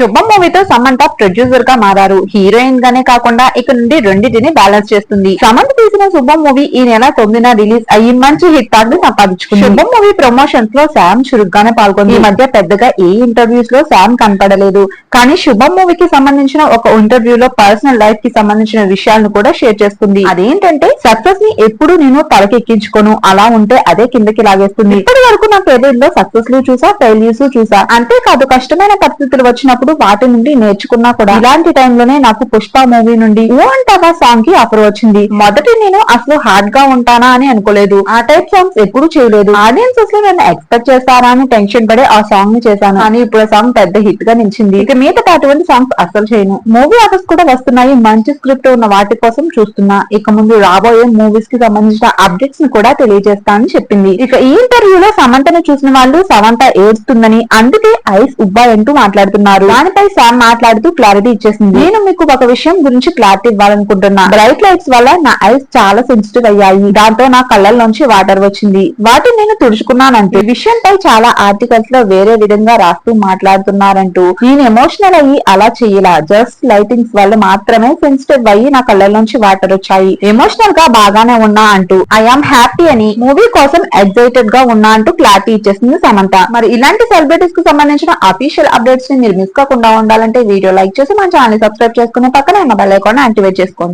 శుభం మూవీతో సమంత ప్రొడ్యూసర్గా మారారు. హీరోయిన్ గానే కాకుండా ఇక నుండి రెండింటిని బ్యాలెన్స్ చేస్తుంది. సమంత తీసిన శుభం మూవీ ఈ నెల తొమ్మిదిన రిలీజ్ అయ్యి మంచి హిట్ టాక్ని సంపాదించుకుంది. శుభం మూవీ ప్రమోషన్స్లో శామ్ చురుగ్గానే పాల్గొంది. ఈ మధ్య పెద్దగా ఏ ఇంటర్వ్యూస్లో శామ్ కనపడలేదు. కానీ శుభం మూవీకి సంబంధించిన ఒక ఇంటర్వ్యూలో పర్సనల్ లైఫ్కి సంబంధించిన విషయాలను కూడా షేర్ చేసుకుంది అదేంటంటే సక్సెస్ని ఎప్పుడు నేను తలకెక్కించుకోను అలా ఉంటే అదే కిందకి లాగేస్తుంది. ఇప్పటి వరకు నా కెరీర్లో సక్సెస్లు చూసా ఫెయిల్యూర్స్ చూసా. అంతేకాదు కష్టమైన పరిస్థితులు వచ్చినప్పుడు వాటి నుండి నేర్చుకున్నా కూడా ఇలాంటి టైంలోనే నాకు పుష్ప మూవీ నుండి ఓ అంటావా సాంగ్కి ఆఫర్ వచ్చింది. మొదటి నేను అసలు హార్డ్గా ఉంటానా అని అనుకోలేదు. ఆ టైప్ సాంగ్స్ ఎప్పుడు చేయలేదు. ఆడియన్స్ అసలు నన్ను ఎక్స్పెక్ట్ చేస్తారా అని టెన్షన్ పడి ఆ సాంగ్ని చేశాను. కానీ ఇప్పుడు ఆ సాంగ్ పెద్ద హిట్గా నిలిచింది. ఇక మీద అటువంటి సాంగ్స్ అసలు చేయను. మూవీ ఆఫర్స్ కూడా వస్తున్నాయి. మంచి స్క్రిప్ట్ ఉన్న వాటి కోసం చూస్తున్నా. ఇక ముందు రాబోయే మూవీస్కి సంబంధించిన అప్డేట్స్ని కూడా తెలియజేస్తా అని చెప్పింది. ఇక ఈ ఇంటర్వ్యూలో సమంతను చూసిన వాళ్ళు సమంత ఏడుస్తుందని అందుకే ఐస్ ఉబ్బాయ్ అంటూ మాట్లాడుతున్నారు. దానిపై శామ్ మాట్లాడుతూ క్లారిటీ ఇచ్చేసింది. నేను మీకు ఒక విషయం గురించి క్లారిటీ ఇవ్వాలనుకుంటున్నా. బ్రైట్ లైట్స్ వల్ల నా ఐస్ చాలా సెన్సిటివ్ అయ్యాయి. దాంతో నా కళ్ళల్లోంచి వాటర్ వచ్చింది. వాటిని నేను తుడుచుకున్నానంటూ విషయంపై చాలా ఆర్టికల్స్లో వేరే విధంగా రాస్తూ మాట్లాడుతున్నారంటూ నేను ఎమోషనల్ అయ్యి అలా చెయ్యలా జస్ట్ లైటింగ్స్ వల్ల మాత్రమే సెన్సిటివ్ అయ్యి నా కళ్ళల్లోంచి వాటర్ వచ్చాయి. ఎమోషనల్గా బాగానే ఉన్నా అంటూ ఐఆమ్ హ్యాపీ అని మూవీ కోసం ఎగ్జైటెడ్గా ఉన్నా అంటూ క్లారిటీ ఇచ్చేసింది సమంత. మరి ఇలాంటి సెలబ్రిటీస్కి సంబంధించిన అఫీషియల్ అప్డేట్స్ని మీరు మిస్ కాకుండా ఉండాలంటే వీడియో లైక్ చేసి మన ఛానల్ సబ్స్క్రైబ్ చేసుకుని పక్కన ఉన్న బెల్ ఐకాన్ యాక్టివేట్ చేసుకోండి.